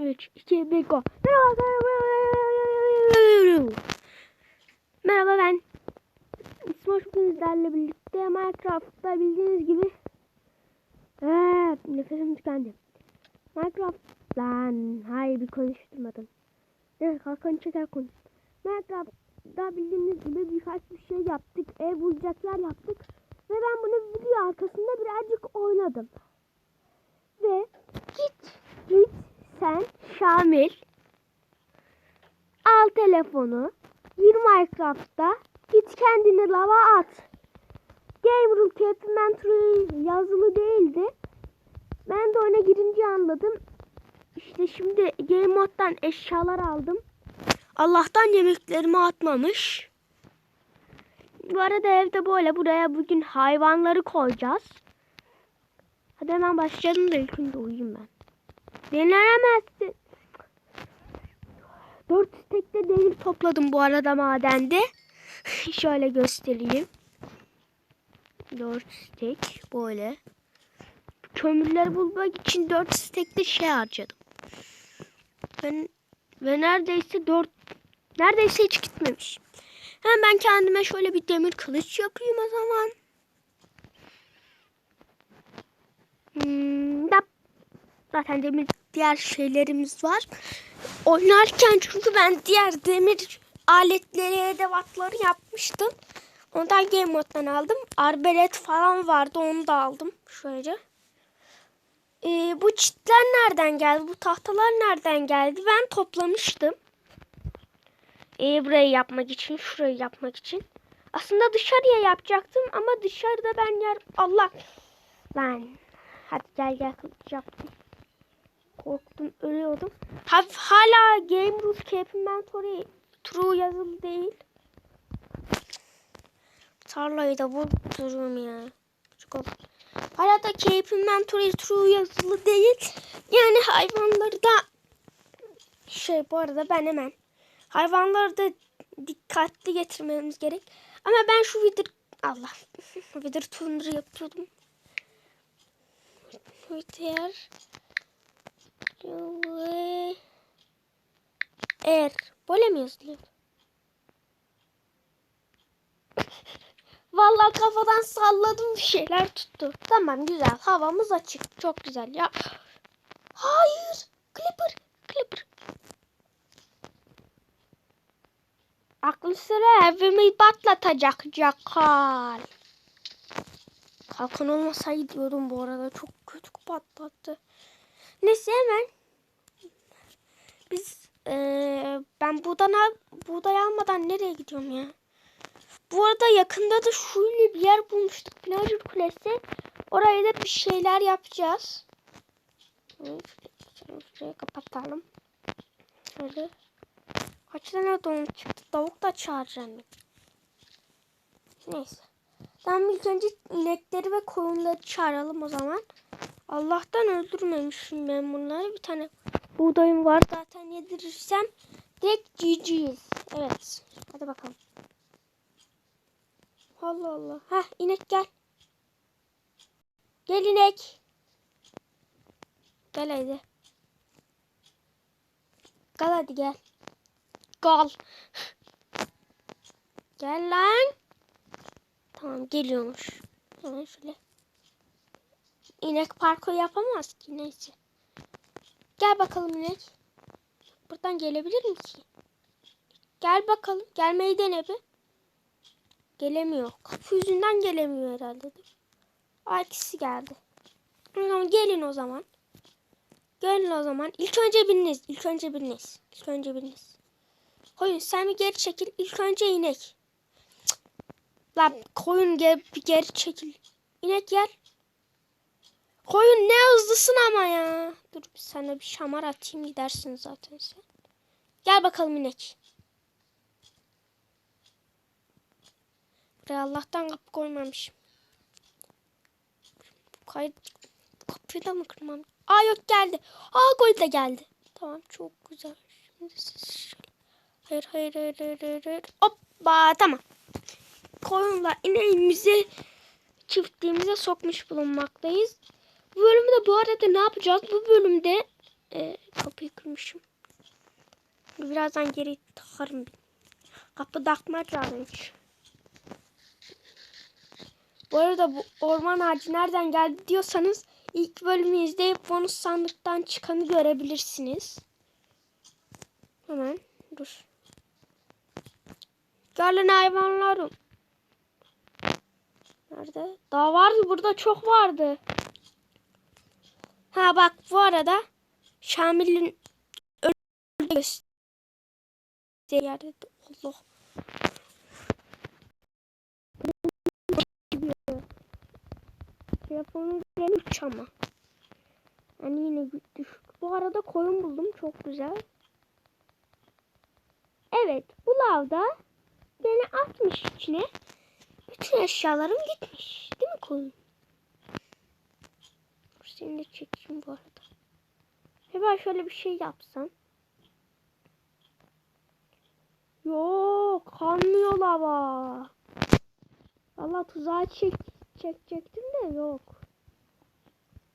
3, 2, 1, go. Merhaba. Ben. İsmail sizlerle birlikte Minecraft'ta bildiğiniz gibi ee, nefesim tükendi. Minecraft lan hayır bir konuşturmadım. Evet kalkan çeker konuş. Minecraft'ta bildiğiniz gibi birkaç bir şey yaptık. Ev bulacak yer yaptık. Ve ben bunu video arkasında birazcık oynadım. Ve git git sen Şamil al telefonu gir Minecraft'ta git kendini lava at. Game Rule Capmentary yazılı değildi. Ben de oyuna girince anladım. İşte şimdi Game Mode'dan eşyalar aldım. Allah'tan yemeklerimi atmamış. Bu arada evde böyle buraya bugün hayvanları koyacağız. Hadi hemen başlayalım da ilk önce uyuyayım ben. Denenemezsin. Dört stekte demir topladım bu arada madende. Şöyle göstereyim. Dört stek böyle. Kömürleri bulmak için dört stekte şey harcadım. Ben ve neredeyse dört neredeyse hiç gitmemiş. Hem ben kendime şöyle bir demir kılıç yapayım o zaman. Hmm. Zaten demir diğer şeylerimiz var. Oynarken çünkü ben diğer demir aletleri, edevatları yapmıştım. Ondan Game Mode'dan aldım. Arbelet falan vardı onu da aldım. Şöyle. Ee, bu çitler nereden geldi? Bu tahtalar nereden geldi? Ben toplamıştım. Ee, burayı yapmak için, şurayı yapmak için. Aslında dışarıya yapacaktım ama dışarıda ben yer... Allah! Lan. Hadi gel gel yaptım. Korktum ölüyordum. Ha, hala Game Rules Cape Inventory True yazılı değil. Tarlayı da vurdurum ya. Çıkalım. Hala da Cape Inventory True yazılı değil. Yani hayvanları da şey bu arada ben hemen hayvanları da dikkatli getirmemiz gerek. Ama ben şu vidir Allah vidir tundra yapıyordum. Vidir Er. Böyle mi yazılıyor? Vallahi kafadan salladım bir şeyler tuttu. Tamam güzel. Havamız açık. Çok güzel ya. Hayır. Clipper. Clipper. Aklı sıra evimi patlatacak Cakal. Kalkan olmasaydı diyordum bu arada. Çok kötü patlattı. Neyse hemen. Biz ee, ben buğday, buğday almadan nereye gidiyorum ya? Bu arada yakında da şöyle bir yer bulmuştuk. Plajur Kulesi. Oraya da bir şeyler yapacağız. Şurayı kapatalım. Şöyle. Kaç tane domuz çıktı? Tavuk da çağıracağım. Neyse. Tamam ilk önce inekleri ve koyunları çağıralım o zaman. Allah'tan öldürmemişim ben bunları. Bir tane buğdayım var zaten yedirirsem direkt GG'yiz. Evet. Hadi bakalım. Allah Allah. Heh inek gel. Gel inek. Gel hadi. Gel hadi gel. Gel. Gel lan. Tamam geliyormuş. Hemen şöyle. İnek parkur yapamaz ki neyse. Gel bakalım inek. Buradan gelebilir mi ki? Gel bakalım. Gelmeyi dene bir. Gelemiyor. Kapı yüzünden gelemiyor herhalde. Aa, ikisi geldi. Tamam gelin o zaman. Gelin o zaman. İlk önce biriniz. İlk önce biriniz. İlk önce biriniz. Koyun sen bir geri çekil. İlk önce inek. Cık. Lan koyun gel, bir geri çekil. İnek gel. Koyun ne hızlısın ama ya. Dur sana bir şamar atayım gidersin zaten sen. Gel bakalım inek. Buraya Allah'tan kapı koymamışım. Kayıt kapıyı da mı kırmam? Aa yok geldi. Aa koyun da geldi. Tamam çok güzel. Şimdi siz şöyle. Hayır hayır hayır hayır. hayır. Hoppa tamam. Koyunla ineğimizi çiftliğimize sokmuş bulunmaktayız. Bu bölümde bu arada ne yapacağız? Bu bölümde e, kapıyı kırmışım. Birazdan geri takarım. Kapı takma challenge. Bu arada bu orman ağacı nereden geldi diyorsanız ilk bölümü izleyip bonus sandıktan çıkanı görebilirsiniz. Hemen dur. Gelin hayvanlarım. Nerede? Daha vardı burada çok vardı. Ha bak bu arada Şamil'in öldüğü göster- yerde Allah. Telefonum benim 3 ama. Yani yine düşük. Bu arada koyun buldum. Çok güzel. Evet. Bu lavda beni atmış içine. Bütün eşyalarım gitmiş. Değil mi koyun? Seni de çekeyim bu arada. Hemen şöyle bir şey yapsam. Yok. Kanmıyor lava. Valla tuzağa çek, çekecektim de yok.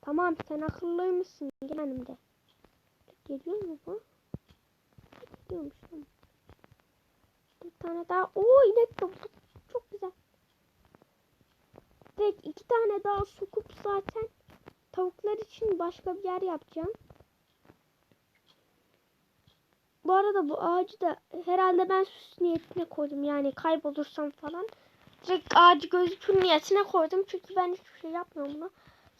Tamam sen akıllıymışsın. Gel yanımda. Geliyor mu bu? Geliyormuş tamam. Bir tane daha. Oo inek bulduk. Çok güzel. Tek iki tane daha sokup zaten için başka bir yer yapacağım. Bu arada bu ağacı da herhalde ben süs niyetine koydum. Yani kaybolursam falan. Direkt ağacı gözükür niyetine koydum. Çünkü ben hiçbir şey yapmıyorum buna.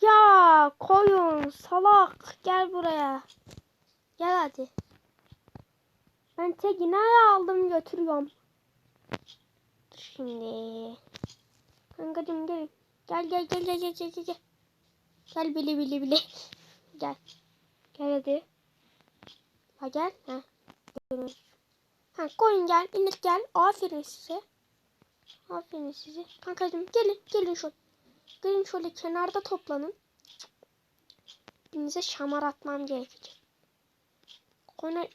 Ya koyun salak gel buraya. Gel hadi. Ben tekini aldım götürüyorum. Şimdi. Kankacım gel. Gel gel gel gel gel gel gel. Gel bili bili bili. Gel. Gel hadi. Ha gel. Ha. Ha koyun gel. inek gel. Aferin size. Aferin size. Kankacım gelin. Gelin şöyle. Gelin şöyle kenarda toplanın. Hepinize şamar atmam gerekecek. Konu...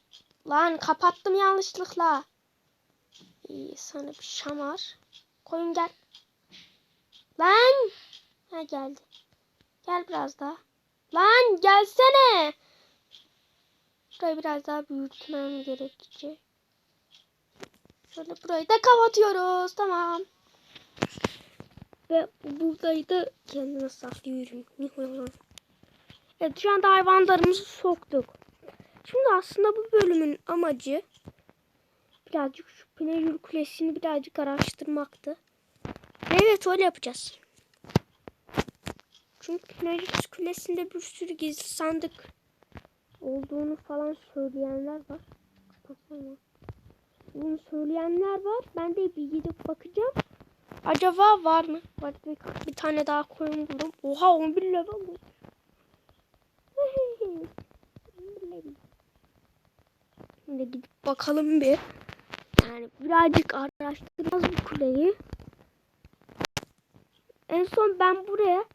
Lan kapattım yanlışlıkla. İyi sana bir şamar. Koyun gel. Lan. Ha geldi. Gel biraz daha. Lan gelsene. Burayı biraz daha büyütmem gerekecek. Şöyle burayı da kapatıyoruz. Tamam. Ve buğdayı da kendime saklıyorum. Evet şu anda hayvanlarımızı soktuk. Şimdi aslında bu bölümün amacı birazcık şu Pinajur Kulesi'ni birazcık araştırmaktı. Evet öyle yapacağız. Çünkü Pinajur Kulesi'nde bir sürü gizli sandık olduğunu falan söyleyenler var. Kapatsana. Bunu söyleyenler var. Ben de bir gidip bakacağım. Acaba var mı? Var bir, bir tane daha koyun buldum. Oha 11 level bu. Şimdi gidip bakalım bir. Yani birazcık araştırmaz bu kuleyi. En son ben buraya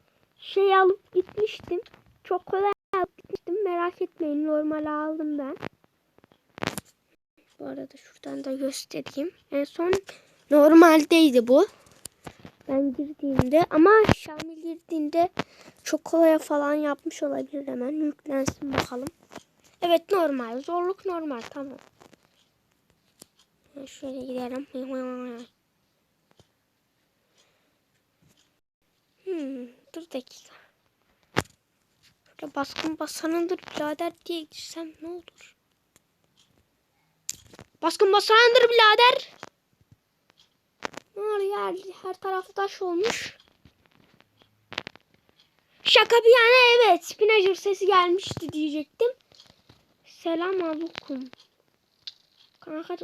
şey alıp gitmiştim. Çok kolay alıp gitmiştim. Merak etmeyin normal aldım ben. Bu arada şuradan da göstereyim. En son normaldeydi bu. Ben girdiğimde ama Şamil girdiğinde çok kolaya falan yapmış olabilir hemen. Yüklensin bakalım. Evet normal. Zorluk normal. Tamam. Şöyle gidelim. Hmm, dur dakika. Şöyle baskın basanındır birader diye girsem ne olur? Baskın basanındır birader. Ne oluyor? Her, her taraf taş olmuş. Şaka bir yana evet. Spinacer sesi gelmişti diyecektim. Selam aleyküm. Kanka.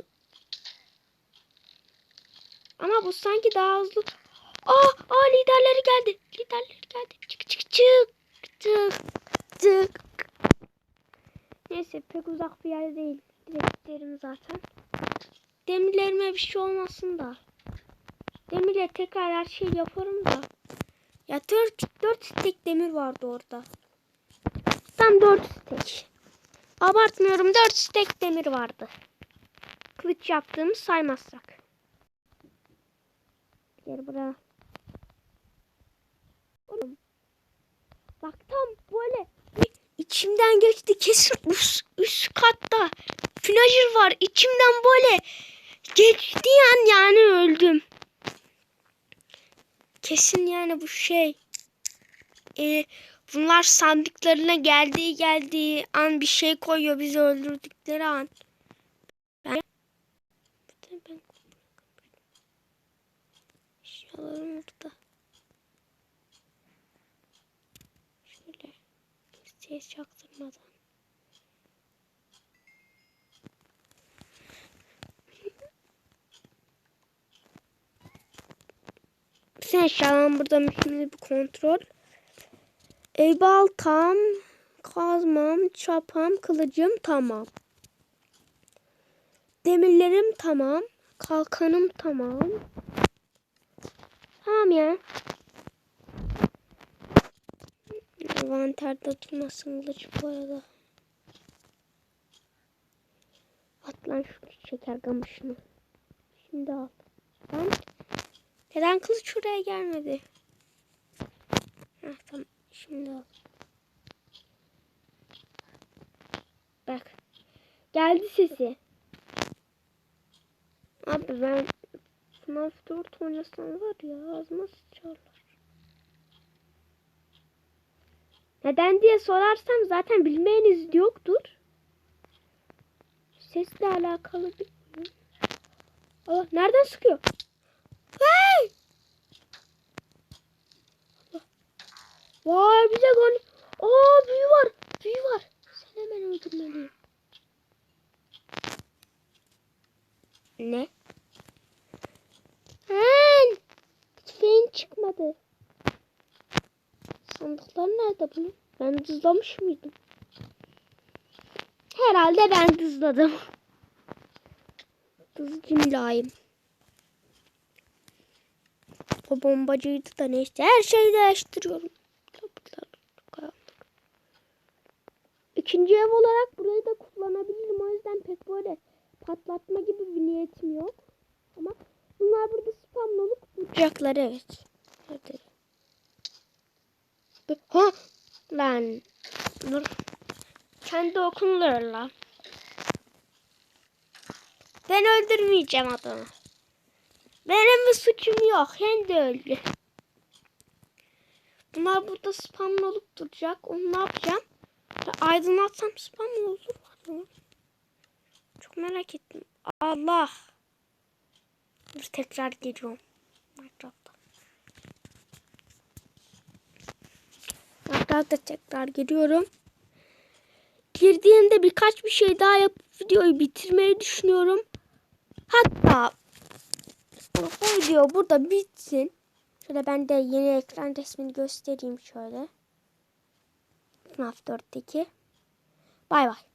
Ama bu sanki daha hızlı. Aa, aa liderleri geldi. Liderleri geldi. Çık çık çık. Çık çık. Neyse pek uzak bir yer değil. Direkt giderim zaten. Demirlerime bir şey olmasın da. Demirle tekrar her şeyi yaparım da. Ya 4, 4 stek demir vardı orada. Tam 4 stek. Abartmıyorum 4 stek demir vardı. Kılıç yaptığımı saymazsak. Gel buraya. Bak tam böyle içimden geçti. Kesin üst, üst katta Flajer var. İçimden böyle geçti an yani öldüm. Kesin yani bu şey. Ee, bunlar sandıklarına geldiği geldiği an bir şey koyuyor bizi öldürdükleri an. Ben, ben eşyalarım burada. Şöyle ses çaktırmadan. Bütün eşyalarım burada şimdi bir kontrol. Ev baltam, kazmam, çapam, kılıcım tamam. Demirlerim tamam. Kalkanım tamam. Tamam ya. Envanterde tutmasın kılıç bu arada. At lan şu şeker kamışını. Şimdi al. Lan. Neden kılıç şuraya gelmedi? Heh, tamam. Şimdi al. Bak. Geldi sesi. Abi ben FNAF 4 oynasam var ya ağzıma sıçarlar. Neden diye sorarsam zaten bilmeyeniz yoktur. Sesle alakalı bilmiyorum. Allah nereden sıkıyor? Hey! Allah. Vay bize gol. Aa büyü var. Büyü var. Sen hemen öldürmeliyim. Ne? Hen! Tüfeğin çıkmadı. Sandıklar nerede bunun? Ben dızlamış mıydım? Herhalde ben dızladım. Dızcı mülayim. O bombacıydı da neyse. Her şeyi değiştiriyorum. İkinci ev olarak burayı da kullanabilirim. O yüzden pek böyle patlatma gibi bir niyetim yok. Ama bunlar burada spamlı olup duracaklar evet. Hadi. Ha lan. Dur. Kendi okunulur lan. Ben öldürmeyeceğim adamı. Benim bir suçum yok. Kendi öldü. Bunlar burada spamlı olup duracak. Onu ne yapacağım? Aydınlatsam spam olur mu? Çok merak ettim. Allah. Dur tekrar geliyorum. Minecraft'ta. Minecraft'ta tekrar geliyorum. Girdiğimde birkaç bir şey daha yapıp videoyu bitirmeyi düşünüyorum. Hatta bu video burada bitsin. Şöyle ben de yeni ekran resmini göstereyim şöyle. FNAF 4'teki. Bay bay.